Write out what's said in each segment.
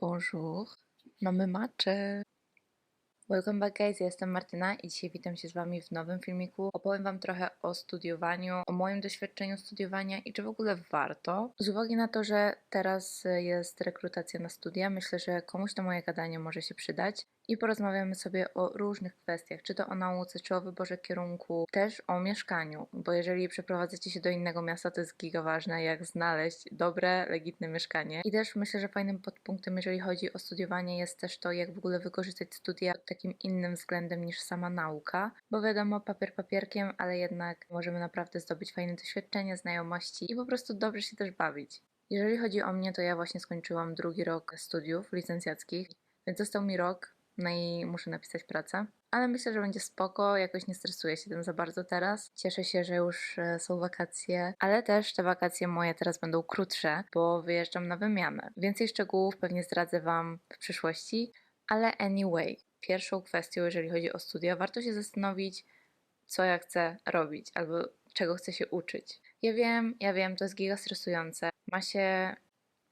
Bonjour. Mamy macze. Welcome back guys, ja jestem Martyna i dzisiaj witam się z Wami w nowym filmiku. Opowiem Wam trochę o studiowaniu, o moim doświadczeniu studiowania i czy w ogóle warto. Z uwagi na to, że teraz jest rekrutacja na studia, myślę, że komuś to moje gadanie może się przydać i porozmawiamy sobie o różnych kwestiach, czy to o nauce, czy o wyborze kierunku, też o mieszkaniu, bo jeżeli przeprowadzacie się do innego miasta, to jest giga ważne, jak znaleźć dobre, legitne mieszkanie. I też myślę, że fajnym podpunktem, jeżeli chodzi o studiowanie, jest też to, jak w ogóle wykorzystać studia takim innym względem niż sama nauka, bo wiadomo, papier papierkiem, ale jednak możemy naprawdę zdobyć fajne doświadczenie, znajomości i po prostu dobrze się też bawić. Jeżeli chodzi o mnie, to ja właśnie skończyłam drugi rok studiów licencjackich, więc został mi rok, no i muszę napisać pracę. Ale myślę, że będzie spoko, jakoś nie stresuję się tym za bardzo teraz. Cieszę się, że już e, są wakacje, ale też te wakacje moje teraz będą krótsze, bo wyjeżdżam na wymianę. Więcej szczegółów pewnie zdradzę Wam w przyszłości, ale anyway, pierwszą kwestią, jeżeli chodzi o studia, warto się zastanowić, co ja chcę robić albo czego chcę się uczyć. Ja wiem, ja wiem, to jest giga stresujące. Ma się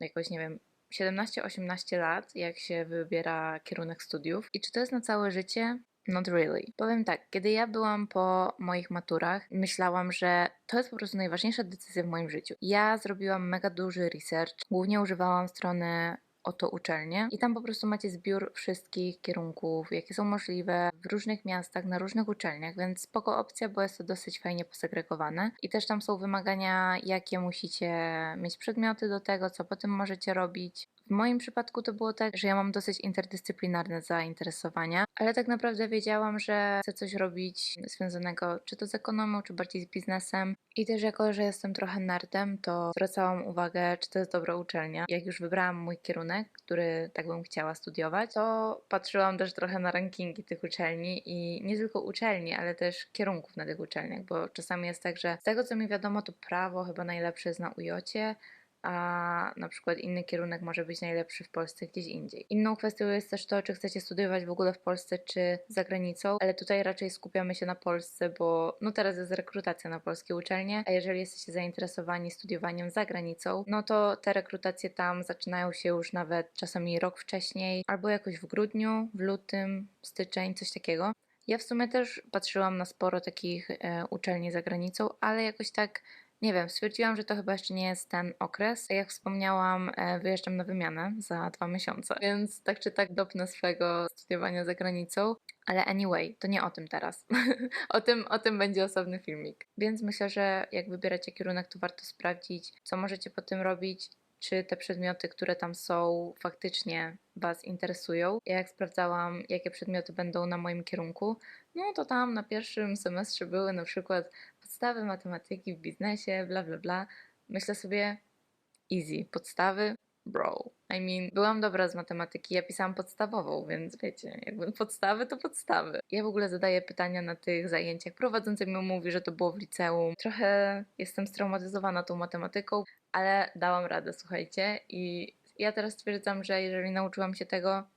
jakoś, nie wiem, 17-18 lat, jak się wybiera kierunek studiów. I czy to jest na całe życie? Not really. Powiem tak, kiedy ja byłam po moich maturach, myślałam, że to jest po prostu najważniejsza decyzja w moim życiu. Ja zrobiłam mega duży research, głównie używałam strony oto uczelnie i tam po prostu macie zbiór wszystkich kierunków, jakie są możliwe w różnych miastach, na różnych uczelniach, więc spoko opcja, bo jest to dosyć fajnie posegregowane i też tam są wymagania, jakie musicie mieć przedmioty do tego, co potem możecie robić. W moim przypadku to było tak, że ja mam dosyć interdyscyplinarne zainteresowania, ale tak naprawdę wiedziałam, że chcę coś robić związanego czy to z ekonomią, czy bardziej z biznesem. I też jako, że jestem trochę nerdem, to zwracałam uwagę, czy to jest dobra uczelnia. Jak już wybrałam mój kierunek, który tak bym chciała studiować, to patrzyłam też trochę na rankingi tych uczelni i nie tylko uczelni, ale też kierunków na tych uczelniach, bo czasami jest tak, że z tego co mi wiadomo, to prawo chyba najlepsze jest na UJOcie, a na przykład inny kierunek może być najlepszy w Polsce gdzieś indziej. Inną kwestią jest też to, czy chcecie studiować w ogóle w Polsce, czy za granicą, ale tutaj raczej skupiamy się na Polsce, bo no teraz jest rekrutacja na polskie uczelnie, a jeżeli jesteście zainteresowani studiowaniem za granicą, no to te rekrutacje tam zaczynają się już nawet czasami rok wcześniej, albo jakoś w grudniu, w lutym, styczeń, coś takiego. Ja w sumie też patrzyłam na sporo takich e, uczelni za granicą, ale jakoś tak nie wiem, stwierdziłam, że to chyba jeszcze nie jest ten okres. Jak wspomniałam, e, wyjeżdżam na wymianę za dwa miesiące, więc tak czy tak dopnę swojego studiowania za granicą. Ale anyway, to nie o tym teraz. o, tym, o tym będzie osobny filmik. Więc myślę, że jak wybieracie kierunek, to warto sprawdzić, co możecie po tym robić, czy te przedmioty, które tam są, faktycznie Was interesują. Ja jak sprawdzałam, jakie przedmioty będą na moim kierunku, no to tam na pierwszym semestrze były na przykład podstawy matematyki w biznesie, bla bla bla. Myślę sobie, easy, podstawy, bro. I mean, byłam dobra z matematyki, ja pisałam podstawową, więc wiecie, jakby podstawy to podstawy. Ja w ogóle zadaję pytania na tych zajęciach. Prowadzący mi mówi, że to było w liceum. Trochę jestem straumatyzowana tą matematyką, ale dałam radę, słuchajcie. I ja teraz stwierdzam, że jeżeli nauczyłam się tego,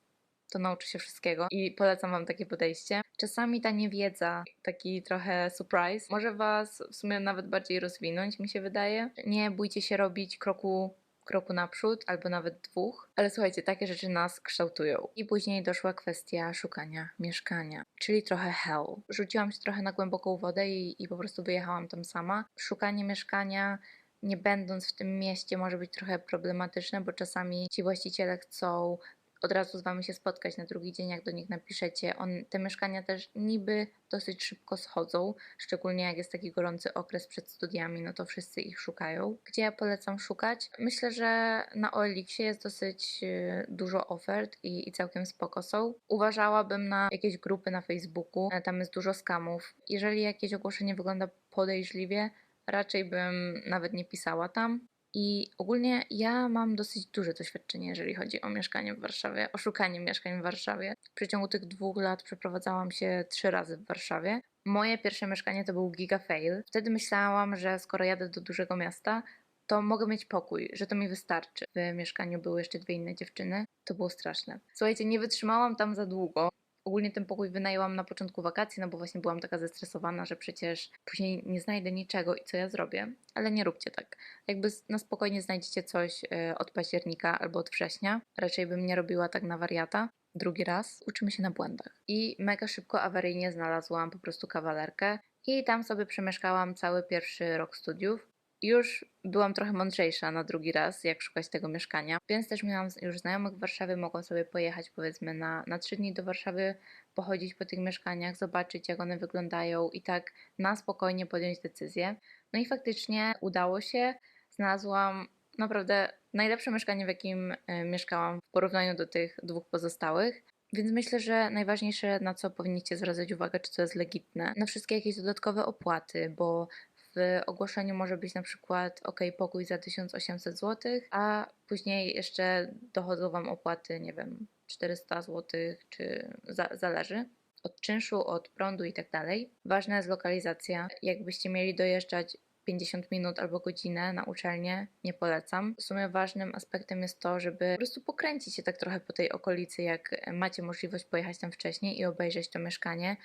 to nauczy się wszystkiego i polecam Wam takie podejście. Czasami ta niewiedza, taki trochę surprise, może Was w sumie nawet bardziej rozwinąć, mi się wydaje. Nie bójcie się robić kroku kroku naprzód, albo nawet dwóch, ale słuchajcie, takie rzeczy nas kształtują. I później doszła kwestia szukania mieszkania, czyli trochę hell. Rzuciłam się trochę na głęboką wodę i, i po prostu wyjechałam tam sama. Szukanie mieszkania, nie będąc w tym mieście, może być trochę problematyczne, bo czasami ci właściciele chcą od razu z Wami się spotkać na drugi dzień, jak do nich napiszecie. On, te mieszkania też niby dosyć szybko schodzą, szczególnie jak jest taki gorący okres przed studiami, no to wszyscy ich szukają. Gdzie ja polecam szukać? Myślę, że na OLX-ie jest dosyć y, dużo ofert i, i całkiem spoko są. Uważałabym na jakieś grupy na Facebooku, e, tam jest dużo skamów. Jeżeli jakieś ogłoszenie wygląda podejrzliwie, raczej bym nawet nie pisała tam. I ogólnie ja mam dosyć duże doświadczenie, jeżeli chodzi o mieszkanie w Warszawie, o szukanie mieszkań w Warszawie. W przeciągu tych dwóch lat przeprowadzałam się trzy razy w Warszawie. Moje pierwsze mieszkanie to był giga fail. Wtedy myślałam, że skoro jadę do dużego miasta, to mogę mieć pokój, że to mi wystarczy. W mieszkaniu były jeszcze dwie inne dziewczyny. To było straszne. Słuchajcie, nie wytrzymałam tam za długo. Ogólnie ten pokój wynajęłam na początku wakacji, no bo właśnie byłam taka zestresowana, że przecież później nie znajdę niczego i co ja zrobię. Ale nie róbcie tak. Jakby na spokojnie znajdziecie coś e, od października albo od września. Raczej bym nie robiła tak na wariata. Drugi raz uczymy się na błędach. I mega szybko, awaryjnie znalazłam po prostu kawalerkę i tam sobie przemieszkałam cały pierwszy rok studiów. Już byłam trochę mądrzejsza na drugi raz, jak szukać tego mieszkania, więc też miałam już znajomych w Warszawie, mogłam sobie pojechać powiedzmy na, na trzy dni do Warszawy, pochodzić po tych mieszkaniach, zobaczyć jak one wyglądają i tak na spokojnie podjąć decyzję. No i faktycznie udało się, znalazłam naprawdę najlepsze mieszkanie, w jakim e, mieszkałam w porównaniu do tych dwóch pozostałych. Więc myślę, że najważniejsze, na co powinniście zwracać uwagę, czy to jest legitne, na wszystkie jakieś dodatkowe opłaty, bo w ogłoszeniu może być na przykład OK, pokój za 1800 zł, a później jeszcze dochodzą Wam opłaty, nie wiem, 400 zł, czy za, zależy od czynszu, od prądu i tak dalej. Ważna jest lokalizacja. Jakbyście mieli dojeżdżać 50 minut albo godzinę na uczelnię, nie polecam. W sumie ważnym aspektem jest to, żeby po prostu pokręcić się tak trochę po tej okolicy, jak macie możliwość pojechać tam wcześniej i obejrzeć to mieszkanie.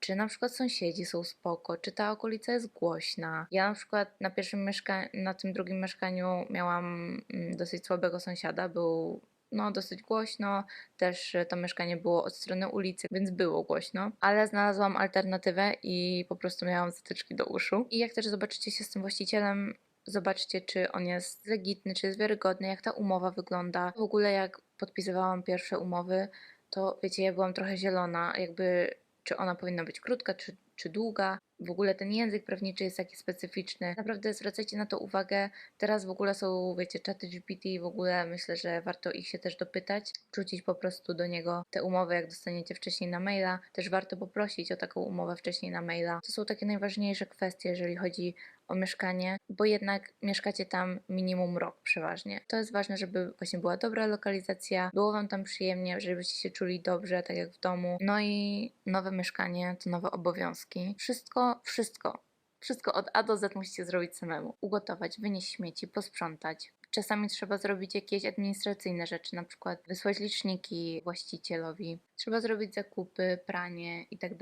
Czy na przykład sąsiedzi są spoko, czy ta okolica jest głośna. Ja na przykład na pierwszym mieszkaniu, na tym drugim mieszkaniu miałam mm, dosyć słabego sąsiada, był no dosyć głośno, też e, to mieszkanie było od strony ulicy, więc było głośno, ale znalazłam alternatywę i po prostu miałam zatyczki do uszu. I jak też zobaczycie się z tym właścicielem, zobaczcie, czy on jest legitny, czy jest wiarygodny, jak ta umowa wygląda. W ogóle jak podpisywałam pierwsze umowy, to wiecie, ja byłam trochę zielona, jakby czy ona powinna być krótka, czy, czy długa. W ogóle ten język prawniczy jest taki specyficzny. Naprawdę zwracajcie na to uwagę. Teraz w ogóle są, wiecie, czaty GPT i w ogóle myślę, że warto ich się też dopytać, wrzucić po prostu do niego te umowy, jak dostaniecie wcześniej na maila. Też warto poprosić o taką umowę wcześniej na maila. To są takie najważniejsze kwestie, jeżeli chodzi o mieszkanie, bo jednak mieszkacie tam minimum rok przeważnie. To jest ważne, żeby właśnie była dobra lokalizacja, było Wam tam przyjemnie, żebyście się czuli dobrze, tak jak w domu. No i nowe mieszkanie to nowe obowiązki. Wszystko, wszystko. Wszystko od A do Z musicie zrobić samemu. Ugotować, wynieść śmieci, posprzątać. Czasami trzeba zrobić jakieś administracyjne rzeczy, na przykład wysłać liczniki właścicielowi. Trzeba zrobić zakupy, pranie i tak.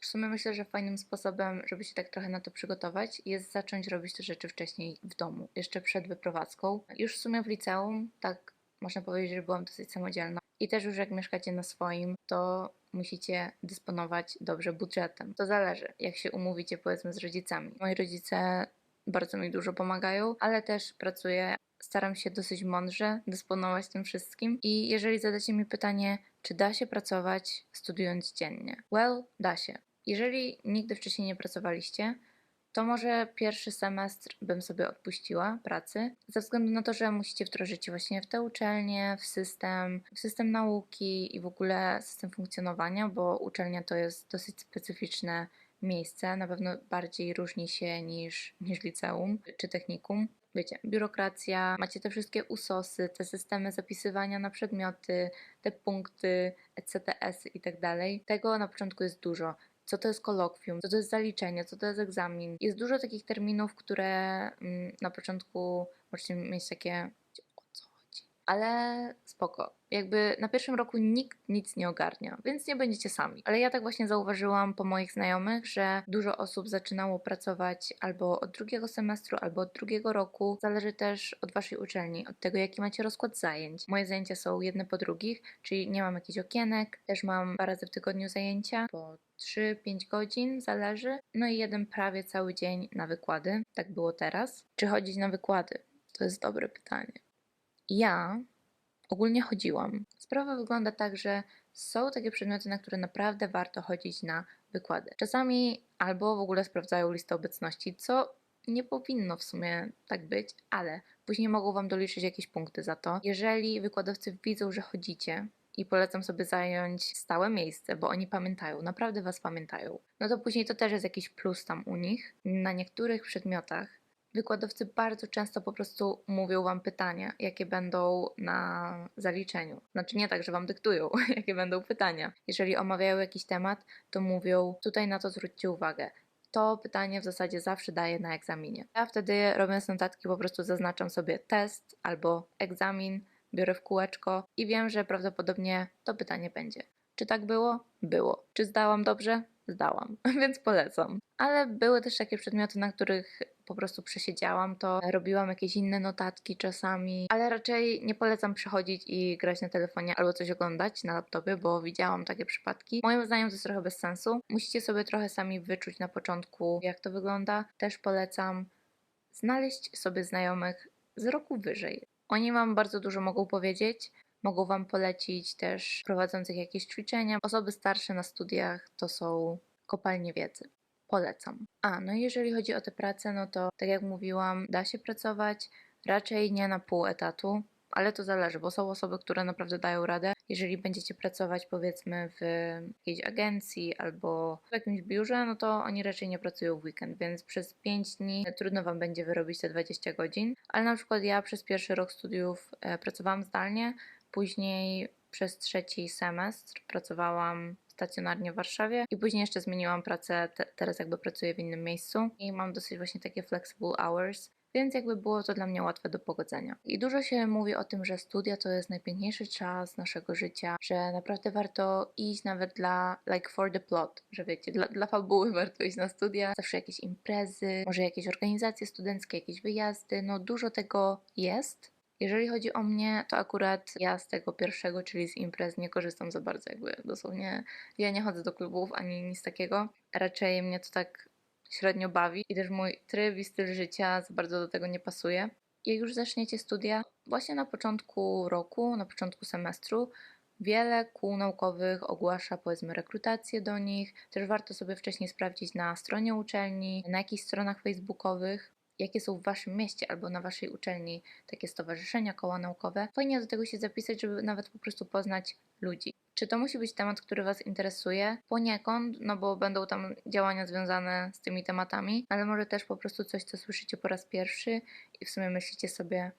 W sumie myślę, że fajnym sposobem, żeby się tak trochę na to przygotować, jest zacząć robić te rzeczy wcześniej w domu, jeszcze przed wyprowadzką. Już w sumie w liceum, tak można powiedzieć, że byłam dosyć samodzielna. I też już jak mieszkacie na swoim, to musicie dysponować dobrze budżetem. To zależy, jak się umówicie powiedzmy z rodzicami. Moi rodzice bardzo mi dużo pomagają, ale też pracuję. Staram się dosyć mądrze dysponować tym wszystkim. I jeżeli zadacie mi pytanie, czy da się pracować studiując dziennie? Well, da się. Jeżeli nigdy wcześniej nie pracowaliście, to może pierwszy semestr bym sobie odpuściła pracy, ze względu na to, że musicie wdrożyć właśnie w tę uczelnię, w system, w system nauki i w ogóle system funkcjonowania, bo uczelnia to jest dosyć specyficzne miejsce, na pewno bardziej różni się niż, niż liceum czy technikum. Wiecie, biurokracja, macie te wszystkie usosy, te systemy zapisywania na przedmioty, te punkty, ECTS i tak dalej. Tego na początku jest dużo co to jest kolokwium, co to jest zaliczenie, co to jest egzamin. Jest dużo takich terminów, które mm, na początku możecie mieć takie. Ale spoko. Jakby na pierwszym roku nikt nic nie ogarnia, więc nie będziecie sami. Ale ja tak właśnie zauważyłam po moich znajomych, że dużo osób zaczynało pracować albo od drugiego semestru, albo od drugiego roku. Zależy też od waszej uczelni, od tego jaki macie rozkład zajęć. Moje zajęcia są jedne po drugich, czyli nie mam jakichś okienek, też mam dwa razy w tygodniu zajęcia po 3-5 godzin, zależy. No i jeden prawie cały dzień na wykłady. Tak było teraz. Czy chodzić na wykłady? To jest dobre pytanie. Ja ogólnie chodziłam. Sprawa wygląda tak, że są takie przedmioty, na które naprawdę warto chodzić na wykłady. Czasami albo w ogóle sprawdzają listę obecności, co nie powinno w sumie tak być, ale później mogą Wam doliczyć jakieś punkty za to. Jeżeli wykładowcy widzą, że chodzicie, i polecam sobie zająć stałe miejsce, bo oni pamiętają, naprawdę Was pamiętają. No to później to też jest jakiś plus tam u nich. Na niektórych przedmiotach wykładowcy bardzo często po prostu mówią Wam pytania, jakie będą na zaliczeniu. Znaczy nie tak, że Wam dyktują, jakie będą pytania. Jeżeli omawiają jakiś temat, to mówią, tutaj na to zwróćcie uwagę. To pytanie w zasadzie zawsze daję na egzaminie. Ja wtedy robiąc notatki po prostu zaznaczam sobie test albo egzamin, biorę w kółeczko i wiem, że prawdopodobnie to pytanie będzie. Czy tak było? Było. Czy zdałam dobrze? Zdałam, więc polecam. Ale były też takie przedmioty, na których po prostu przesiedziałam to, robiłam jakieś inne notatki czasami, ale raczej nie polecam przychodzić i grać na telefonie albo coś oglądać na laptopie, bo widziałam takie przypadki. Moim zdaniem to jest trochę bez sensu. Musicie sobie trochę sami wyczuć na początku, jak to wygląda. Też polecam znaleźć sobie znajomych z roku wyżej. Oni Wam bardzo dużo mogą powiedzieć, mogą Wam polecić też prowadzących jakieś ćwiczenia. Osoby starsze na studiach to są kopalnie wiedzy. Polecam. A, no i jeżeli chodzi o tę pracę, no to tak jak mówiłam, da się pracować, raczej nie na pół etatu, ale to zależy, bo są osoby, które naprawdę dają radę. Jeżeli będziecie pracować powiedzmy w jakiejś agencji albo w jakimś biurze, no to oni raczej nie pracują w weekend, więc przez 5 dni trudno Wam będzie wyrobić te 20 godzin. Ale na przykład ja przez pierwszy rok studiów e, pracowałam zdalnie, później przez trzeci semestr pracowałam stacjonarnie w Warszawie i później jeszcze zmieniłam pracę, te, teraz jakby pracuję w innym miejscu i mam dosyć właśnie takie flexible hours, więc jakby było to dla mnie łatwe do pogodzenia. I dużo się mówi o tym, że studia to jest najpiękniejszy czas naszego życia, że naprawdę warto iść nawet dla, like for the plot, że wiecie, dla, dla fabuły warto iść na studia, zawsze jakieś imprezy, może jakieś organizacje studenckie, jakieś wyjazdy, no dużo tego jest, jeżeli chodzi o mnie, to akurat ja z tego pierwszego, czyli z imprez, nie korzystam za bardzo, jakby dosłownie. Ja nie chodzę do klubów ani nic takiego. Raczej mnie to tak średnio bawi i też mój tryb i styl życia za bardzo do tego nie pasuje. Jak już zaczniecie studia, właśnie na początku roku, na początku semestru, wiele kół naukowych ogłasza powiedzmy rekrutację do nich. Też warto sobie wcześniej sprawdzić na stronie uczelni, na jakichś stronach facebookowych jakie są w Waszym mieście albo na Waszej uczelni takie stowarzyszenia, koła naukowe. Fajnie do tego się zapisać, żeby nawet po prostu poznać ludzi. Czy to musi być temat, który Was interesuje? Poniekąd, no bo będą tam działania związane z tymi tematami, ale może też po prostu coś, co słyszycie po raz pierwszy i w sumie myślicie sobie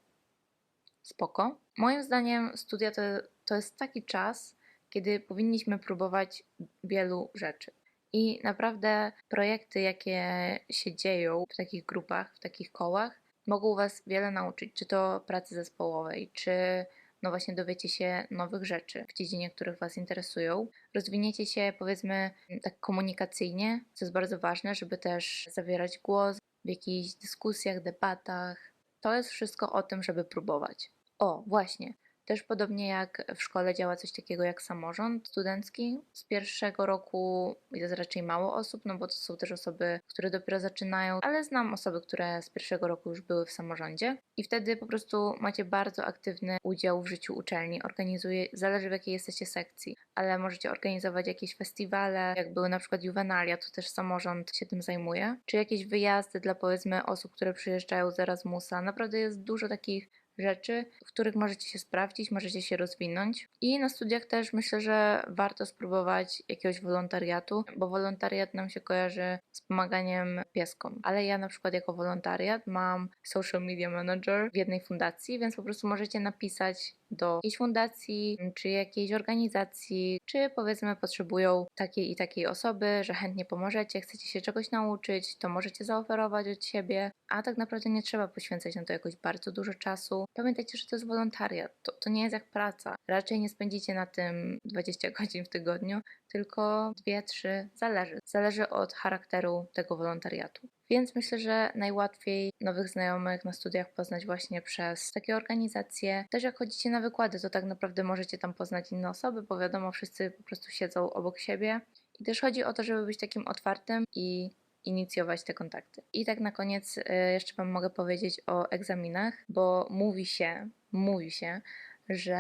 spoko. Moim zdaniem studia to, to jest taki czas, kiedy powinniśmy próbować wielu rzeczy. I naprawdę projekty, jakie się dzieją w takich grupach, w takich kołach, mogą Was wiele nauczyć, czy to pracy zespołowej, czy no właśnie dowiecie się nowych rzeczy w dziedzinie, których Was interesują. Rozwiniecie się powiedzmy tak komunikacyjnie, co jest bardzo ważne, żeby też zawierać głos w jakichś dyskusjach, debatach. To jest wszystko o tym, żeby próbować. O, właśnie. Też podobnie jak w szkole działa coś takiego jak samorząd studencki. Z pierwszego roku jest raczej mało osób, no bo to są też osoby, które dopiero zaczynają, ale znam osoby, które z pierwszego roku już były w samorządzie i wtedy po prostu macie bardzo aktywny udział w życiu uczelni. Organizuje, zależy w jakiej jesteście sekcji, ale możecie organizować jakieś festiwale, jak były na przykład Juvenalia, to też samorząd się tym zajmuje, czy jakieś wyjazdy dla powiedzmy osób, które przyjeżdżają z Erasmusa. Naprawdę jest dużo takich rzeczy, w których możecie się sprawdzić, możecie się rozwinąć. I na studiach też myślę, że warto spróbować jakiegoś wolontariatu, bo wolontariat nam się kojarzy z pomaganiem pieskom. Ale ja na przykład jako wolontariat mam social media manager w jednej fundacji, więc po prostu możecie napisać do jakiejś fundacji, czy jakiejś organizacji, czy powiedzmy potrzebują takiej i takiej osoby, że chętnie pomożecie, chcecie się czegoś nauczyć, to możecie zaoferować od siebie, a tak naprawdę nie trzeba poświęcać na to jakoś bardzo dużo czasu. Pamiętajcie, że to jest wolontariat, to, to nie jest jak praca. Raczej nie spędzicie na tym 20 godzin w tygodniu, tylko 2-3, zależy. Zależy od charakteru tego wolontariatu. Więc myślę, że najłatwiej nowych znajomych na studiach poznać właśnie przez takie organizacje. Też jak chodzicie na wykłady, to tak naprawdę możecie tam poznać inne osoby, bo wiadomo, wszyscy po prostu siedzą obok siebie. I też chodzi o to, żeby być takim otwartym i inicjować te kontakty. I tak na koniec y, jeszcze Wam mogę powiedzieć o egzaminach, bo mówi się, mówi się, że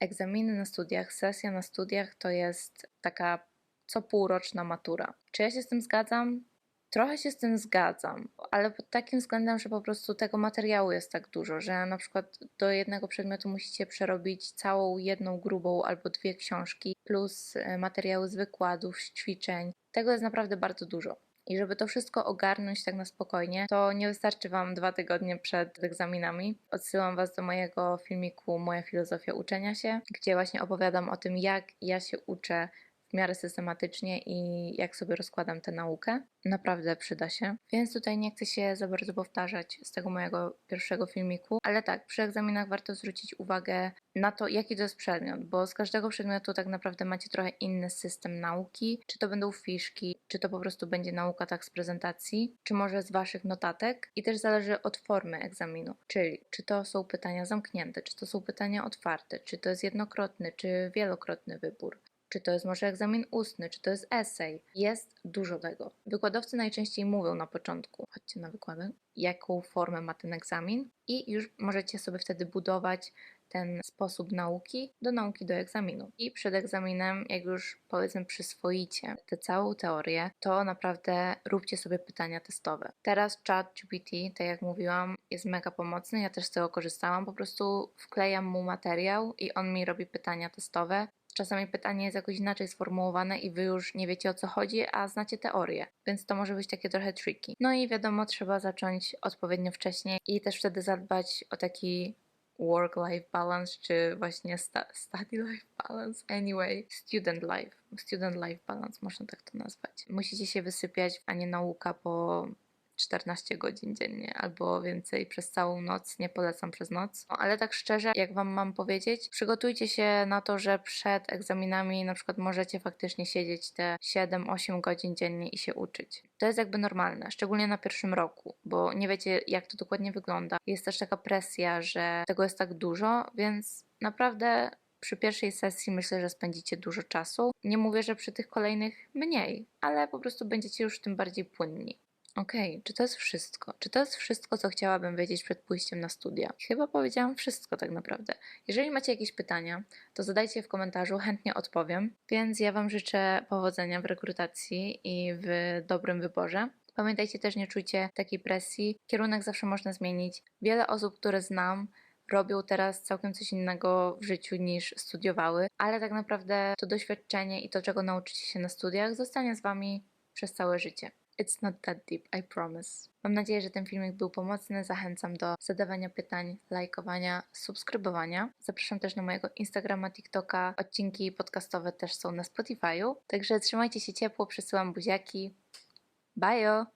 egzaminy na studiach, sesja na studiach to jest taka co półroczna matura. Czy ja się z tym zgadzam? Trochę się z tym zgadzam, ale pod takim względem, że po prostu tego materiału jest tak dużo, że na przykład do jednego przedmiotu musicie przerobić całą jedną grubą albo dwie książki, plus e, materiały z wykładów, z ćwiczeń. Tego jest naprawdę bardzo dużo. I żeby to wszystko ogarnąć tak na spokojnie, to nie wystarczy Wam dwa tygodnie przed egzaminami. Odsyłam Was do mojego filmiku Moja filozofia uczenia się, gdzie właśnie opowiadam o tym, jak ja się uczę w miarę systematycznie i jak sobie rozkładam tę naukę. Naprawdę przyda się. Więc tutaj nie chcę się za bardzo powtarzać z tego mojego pierwszego filmiku, ale tak, przy egzaminach warto zwrócić uwagę na to, jaki to jest przedmiot, bo z każdego przedmiotu tak naprawdę macie trochę inny system nauki. Czy to będą fiszki, czy to po prostu będzie nauka tak z prezentacji, czy może z waszych notatek. I też zależy od formy egzaminu, czyli czy to są pytania zamknięte, czy to są pytania otwarte, czy to jest jednokrotny, czy wielokrotny wybór. Czy to jest może egzamin ustny, czy to jest esej? Jest dużo tego. Wykładowcy najczęściej mówią na początku, chodźcie na wykłady, jaką formę ma ten egzamin, i już możecie sobie wtedy budować ten sposób nauki do nauki do egzaminu. I przed egzaminem, jak już powiedzmy przyswoicie tę całą teorię, to naprawdę róbcie sobie pytania testowe. Teraz ChatGPT, tak jak mówiłam, jest mega pomocny, ja też z tego korzystałam, po prostu wklejam mu materiał i on mi robi pytania testowe. Czasami pytanie jest jakoś inaczej sformułowane i wy już nie wiecie o co chodzi, a znacie teorię, więc to może być takie trochę tricky. No i wiadomo, trzeba zacząć odpowiednio wcześnie i też wtedy zadbać o taki work-life balance, czy właśnie sta- study life balance, anyway, student life, student life balance, można tak to nazwać. Musicie się wysypiać, a nie nauka po 14 godzin dziennie albo więcej przez całą noc, nie polecam przez noc. No, ale tak szczerze, jak Wam mam powiedzieć, przygotujcie się na to, że przed egzaminami na przykład możecie faktycznie siedzieć te 7-8 godzin dziennie i się uczyć. To jest jakby normalne, szczególnie na pierwszym roku, bo nie wiecie jak to dokładnie wygląda. Jest też taka presja, że tego jest tak dużo, więc naprawdę przy pierwszej sesji myślę, że spędzicie dużo czasu. Nie mówię, że przy tych kolejnych mniej, ale po prostu będziecie już tym bardziej płynni. Okej, czy to jest wszystko? Czy to jest wszystko, co chciałabym wiedzieć przed pójściem na studia? Chyba powiedziałam wszystko tak naprawdę. Jeżeli macie jakieś pytania, to zadajcie je w komentarzu, chętnie odpowiem. Więc ja Wam życzę powodzenia w rekrutacji i w dobrym wyborze. Pamiętajcie też, nie czujcie takiej presji. Kierunek zawsze można zmienić. Wiele osób, które znam, robią teraz całkiem coś innego w życiu niż studiowały, ale tak naprawdę to doświadczenie i to, czego nauczycie się na studiach, zostanie z Wami przez całe życie. It's not that deep, I promise. Mam nadzieję, że ten filmik był pomocny. Zachęcam do zadawania pytań, lajkowania, subskrybowania. Zapraszam też na mojego Instagrama, TikToka. Odcinki podcastowe też są na Spotify'u. Także trzymajcie się ciepło, przesyłam buziaki. Bye!